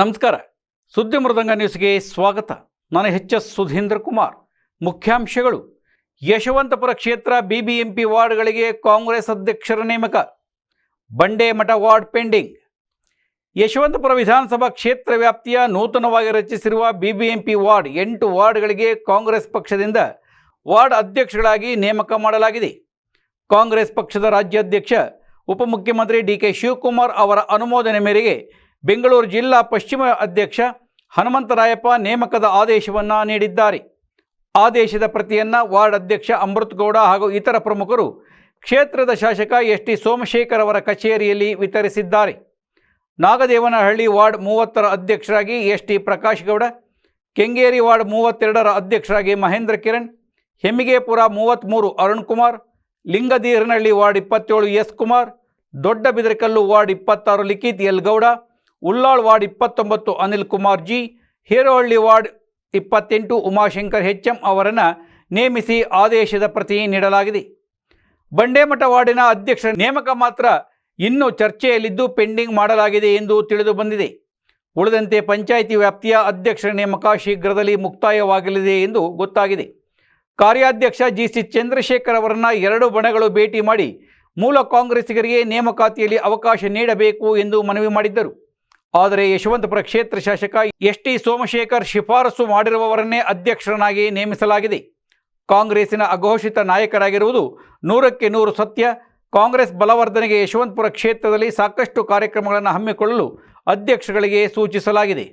ನಮಸ್ಕಾರ. ಸುದ್ದಿ ಮೃದಂಗ ನ್ಯೂಸ್ಗೆ ಸ್ವಾಗತ. ನಾನು ಎಚ್ ಎಸ್ ಸುಧೀಂದ್ರ ಕುಮಾರ್. ಮುಖ್ಯಾಂಶಗಳು. ಯಶವಂತಪುರ ಕ್ಷೇತ್ರ ಬಿಬಿಎಂಪಿ ವಾರ್ಡ್ಗಳಿಗೆ ಕಾಂಗ್ರೆಸ್ ಅಧ್ಯಕ್ಷರ ನೇಮಕ. ಬಂಡೆ ಮಠ ವಾರ್ಡ್ ಪೆಂಡಿಂಗ್. ಯಶವಂತಪುರ ವಿಧಾನಸಭಾ ಕ್ಷೇತ್ರ ವ್ಯಾಪ್ತಿಯ ನೂತನವಾಗಿ ರಚಿಸಿರುವ ಬಿಬಿಎಂಪಿ ವಾರ್ಡ್ ಎಂಟು ವಾರ್ಡ್ಗಳಿಗೆ ಕಾಂಗ್ರೆಸ್ ಪಕ್ಷದಿಂದ ವಾರ್ಡ್ ಅಧ್ಯಕ್ಷಗಳಾಗಿ ನೇಮಕ ಮಾಡಲಾಗಿದೆ. ಕಾಂಗ್ರೆಸ್ ಪಕ್ಷದ ರಾಜ್ಯಾಧ್ಯಕ್ಷ, ಉಪಮುಖ್ಯಮಂತ್ರಿ ಡಿ ಕೆ ಶಿವಕುಮಾರ್ ಅವರ ಅನುಮೋದನೆ ಮೇರೆಗೆ ಬೆಂಗಳೂರು ಜಿಲ್ಲಾ ಪಶ್ಚಿಮ ಅಧ್ಯಕ್ಷ ಹನುಮಂತರಾಯಪ್ಪ ನೇಮಕದ ಆದೇಶವನ್ನು ನೀಡಿದ್ದಾರೆ. ಆದೇಶದ ಪ್ರತಿಯನ್ನು ವಾರ್ಡ್ ಅಧ್ಯಕ್ಷ ಅಮೃತ್ ಗೌಡ ಹಾಗೂ ಇತರ ಪ್ರಮುಖರು ಕ್ಷೇತ್ರದ ಶಾಸಕ ಎಸ್ ಟಿ ಸೋಮಶೇಖರ್ ಅವರ ಕಚೇರಿಯಲ್ಲಿ ವಿತರಿಸಿದ್ದಾರೆ. ನಾಗದೇವನಹಳ್ಳಿ ವಾರ್ಡ್ ಮೂವತ್ತರ ಅಧ್ಯಕ್ಷರಾಗಿ S T Prakash Gowda, Kengeri ward ಮೂವತ್ತೆರಡರ ಅಧ್ಯಕ್ಷರಾಗಿ ಮಹೇಂದ್ರ ಕಿರಣ್, ಹೆಮ್ಮಿಗೆಪುರ ಮೂವತ್ತ್ಮೂರು ಅರುಣ್ ಕುಮಾರ್ ಲಿಂಗದೀರನಹಳ್ಳಿ ವಾರ್ಡ್ ಇಪ್ಪತ್ತೇಳು ಎಸ್ ಕುಮಾರ್ ದೊಡ್ಡ ಬಿದರಕಲ್ಲು ವಾರ್ಡ್ ಇಪ್ಪತ್ತಾರು ಲಿಖಿತ್ ಎಲ್ ಗೌಡ ಉಳ್ಳಾಳ್ ವಾರ್ಡ್ ಇಪ್ಪತ್ತೊಂಬತ್ತು ಅನಿಲ್ ಕುಮಾರ್ ಜಿ, ಹೇರೋಹಳ್ಳಿ ವಾರ್ಡ್ ಇಪ್ಪತ್ತೆಂಟು ಉಮಾಶಂಕರ್ ಎಚ್ ಎಂ ಅವರನ್ನು ನೇಮಿಸಿ ಆದೇಶದ ಪ್ರತಿ ನೀಡಲಾಗಿದೆ. ಬಂಡೇಮಠ ವಾರ್ಡಿನ ಅಧ್ಯಕ್ಷರ ನೇಮಕ ಮಾತ್ರ ಇನ್ನೂ ಚರ್ಚೆಯಲ್ಲಿದ್ದು ಪೆಂಡಿಂಗ್ ಮಾಡಲಾಗಿದೆ ಎಂದು ತಿಳಿದು ಬಂದಿದೆ. ಉಳಿದಂತೆ ಪಂಚಾಯಿತಿ ವ್ಯಾಪ್ತಿಯ ಅಧ್ಯಕ್ಷರ ನೇಮಕ ಶೀಘ್ರದಲ್ಲಿ ಮುಕ್ತಾಯವಾಗಲಿದೆ ಎಂದು ಗೊತ್ತಾಗಿದೆ. ಕಾರ್ಯಾಧ್ಯಕ್ಷ ಜಿ ಸಿ ಚಂದ್ರಶೇಖರ್ ಅವರನ್ನು ಎರಡು ಬಣಗಳು ಭೇಟಿ ಮಾಡಿ ಮೂಲ ಕಾಂಗ್ರೆಸ್ಸಿಗರಿಗೆ ನೇಮಕಾತಿಯಲ್ಲಿ ಅವಕಾಶ ನೀಡಬೇಕು ಎಂದು ಮನವಿ ಮಾಡಿದ್ದರು. ಆದರೆ ಯಶವಂತಪುರ ಕ್ಷೇತ್ರ ಶಾಸಕ ಎಸ್ ಟಿ ಸೋಮಶೇಖರ್ ಶಿಫಾರಸು ಮಾಡಿರುವವರನ್ನೇ ಅಧ್ಯಕ್ಷರನ್ನಾಗಿ ನೇಮಿಸಲಾಗಿದೆ. ಕಾಂಗ್ರೆಸ್ಸಿನ ಅಘೋಷಿತ ನಾಯಕರಾಗಿರುವುದು ನೂರಕ್ಕೆ ನೂರು ಸತ್ಯ. ಕಾಂಗ್ರೆಸ್ ಬಲವರ್ಧನೆಗೆ ಯಶವಂತಪುರ ಕ್ಷೇತ್ರದಲ್ಲಿ ಸಾಕಷ್ಟು ಕಾರ್ಯಕ್ರಮಗಳನ್ನು ಹಮ್ಮಿಕೊಳ್ಳಲು ಅಧ್ಯಕ್ಷಗಳಿಗೆ ಸೂಚಿಸಲಾಗಿದೆ.